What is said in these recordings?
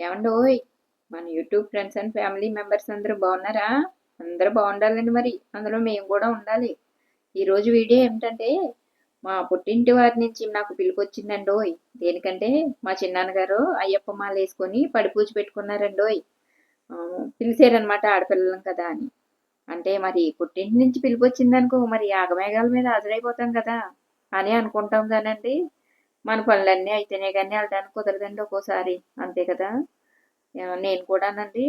ఏమండి ఓయ్ మన YouTube friends and family members అందరూ బాగున్నారా? అందరూ బాగుండాలండి మరి. అందులో మేము కూడా ఉండాలి. ఈరోజు వీడియో ఏమిటంటే మా పుట్టింటి వారి నుంచి నాకు పిలుపొచ్చిందండి ఓయ్. దేనికంటే మా చిన్నాన్నగారు అయ్యప్ప మాల వేసుకొని పడిపూచి పెట్టుకున్నారండి ఓయ్. పిలిచారనమాట ఆడపిల్లలం కదా అని. అంటే మరి పుట్టింటి నుంచి పిలిపొచ్చిందనుకో మరి ఆగమేఘాల మీద హాజరైపోతాం కదా అని అనుకుంటాం కానండి. మన పనులన్నీ అయితేనే కానీ వెళ్ళడానికి కుదరదండి ఒక్కోసారి. అంతే కదా? నేను కూడానండి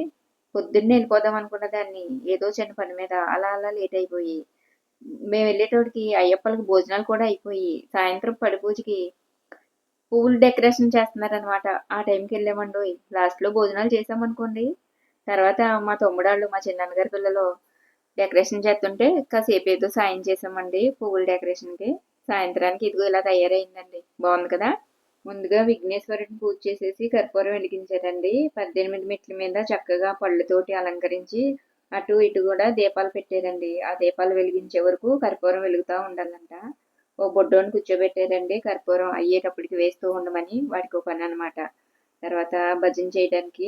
పొద్దున్నే వెళ్ళిపోదాం అనుకున్న దాన్ని ఏదో చిన్న పని మీద అలా అలా లేట్ అయిపోయి మేము వెళ్ళేటోడికి అయ్యప్పలకి భోజనాలు కూడా అయిపోయి సాయంత్రం పడి పూజకి పువ్వులు డెకరేషన్ చేస్తున్నారనమాట ఆ టైంకి వెళ్ళామండి లాస్ట్లో భోజనాలు చేసామనుకోండి తర్వాత మా తమ్ముడాళ్ళు మా చిన్నాన్నగారి పిల్లలు డెకరేషన్ చేస్తుంటే కాసేపు ఏదో సాయం చేసామండి పువ్వుల డెకరేషన్కి. సాయంత్రానికి ఇదిగో ఇలా తయారైందండి. బాగుంది కదా? ముందుగా విఘ్నేశ్వరుడిని పూజ చేసేసి కర్పూరం వెలిగించారండి. పద్దెనిమిది మెట్ల మీద చక్కగా పళ్ళతోటి అలంకరించి అటు ఇటు కూడా దీపాలు పెట్టారండి. ఆ దీపాలు వెలిగించే వరకు కర్పూరం వెలుగుతూ ఉండాలంట. ఓ బొడ్డోని కూర్చోబెట్టారండి. కర్పూరం అయ్యేటప్పటికి వేస్తూ ఉండమని వాడికి ఒక పని అనమాట తర్వాత భజన చేయడానికి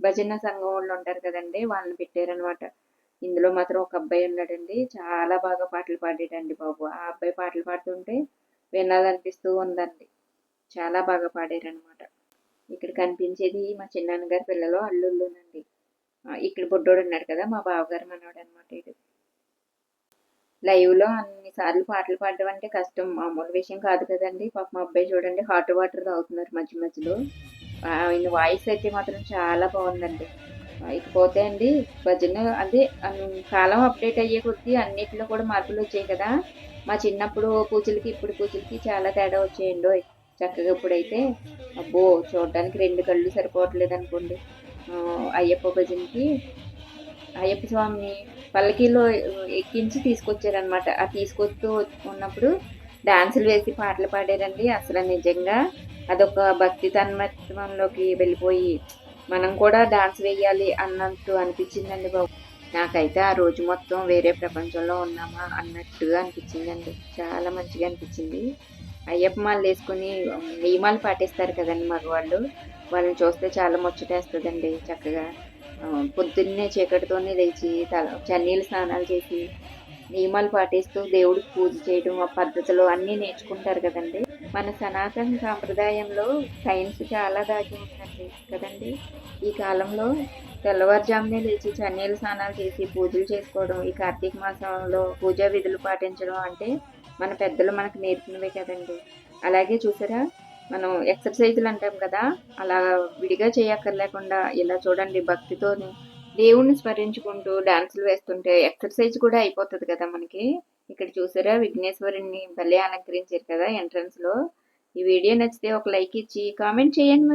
భజన సంఘం వాళ్ళు ఉంటారు కదండి వాళ్ళని పెట్టారనమాట ఇందులో మాత్రం ఒక అబ్బాయి ఉన్నాడండి. చాలా బాగా పాటలు పాడాడండి బాబు. ఆ అబ్బాయి పాటలు పాడుతుంటే వినాలనిపిస్తూ ఉందండి. చాలా బాగా పాడారనమాట ఇక్కడ కనిపించేది మా చిన్నాన్నగారి పిల్లలు అల్లుళ్ళునండి. ఇక్కడ బొడ్డోడు ఉన్నాడు కదా మా బావగారు మనవాడు అనమాట ఇది లైవ్లో అన్నిసార్లు పాటలు పాడడం అంటే కష్టం. మామూలు విషయం కాదు కదండి. పాప మా అబ్బాయి చూడండి హాట్ వాటర్ తాగుతున్నారు మధ్య మధ్యలో. ఆయన వాయిస్ అయితే మాత్రం చాలా బాగుందండి. ఇకపోతే అండి భజన అదే కాలం అప్డేట్ అయ్యే కొద్దీ అన్నిటిలో కూడా మార్పులు వచ్చాయి కదా. మా చిన్నప్పుడు పూజలకి ఇప్పుడు పూజలకి చాలా తేడా వచ్చేయండి. చక్కగా ఇప్పుడైతే అబ్బో చూడడానికి రెండు కళ్ళు సరిపోవట్లేదు అనుకోండి. అయ్యప్ప భజనకి అయ్యప్ప స్వామిని పల్లకీలో ఎక్కించి తీసుకొచ్చారనమాట ఆ తీసుకొస్తూ ఉన్నప్పుడు డాన్సులు వేసి పాటలు పాడారండి. అసలు నిజంగా అదొక భక్తి తన్మత్వంలోకి వెళ్ళిపోయి మనం కూడా డాన్స్ వేయాలి అన్నట్టు అనిపించిందండి బాబు. నాకైతే ఆ రోజు మొత్తం వేరే ప్రపంచంలో ఉన్నామా అన్నట్టుగా అనిపించిందండి. చాలా మంచిగా అనిపించింది. అయ్యప్ప మాలు వేసుకుని నియమాలు పాటిస్తారు కదండి మగవాళ్ళు. వాళ్ళని చూస్తే చాలా ముచ్చటేస్తుందండి చక్కగా. పొద్దున్నే చీకటితోనే లేచి తల చన్నీళ్ళు స్నానాలు చేసి నియమాలు పాటిస్తూ దేవుడికి పూజ చేయడం ఆ పద్ధతులు అన్నీ నేర్చుకుంటారు కదండి. మన సనాతన సాంప్రదాయంలో సైన్స్ చాలా దాగి ఉందండి కదండి? ఈ కాలంలో తెల్లవారుజామునే లేచి చన్నీళ్ళు స్నానాలు చేసి పూజలు చేసుకోవడం ఈ కార్తీక మాసంలో పూజా విధులు పాటించడం అంటే మన పెద్దలు మనకు నేర్పినవే కదండి. అలాగే చూసారా? మనం ఎక్సర్సైజులు అంటాం కదా అలా విడిగా చేయక్కర్లేకుండా ఇలా చూడండి భక్తితోని దేవుణ్ణి స్మరించుకుంటూ డాన్సులు వేస్తుంటే ఎక్సర్సైజ్ కూడా అయిపోతుంది కదా మనకి. ఇక్కడ చూసారా? విఘ్నేశ్వరుని భలే అలంకరించారు కదా ఎంట్రన్స్లో. ఈ వీడియో నచ్చితే ఒక లైక్ ఇచ్చి కామెంట్ చేయండి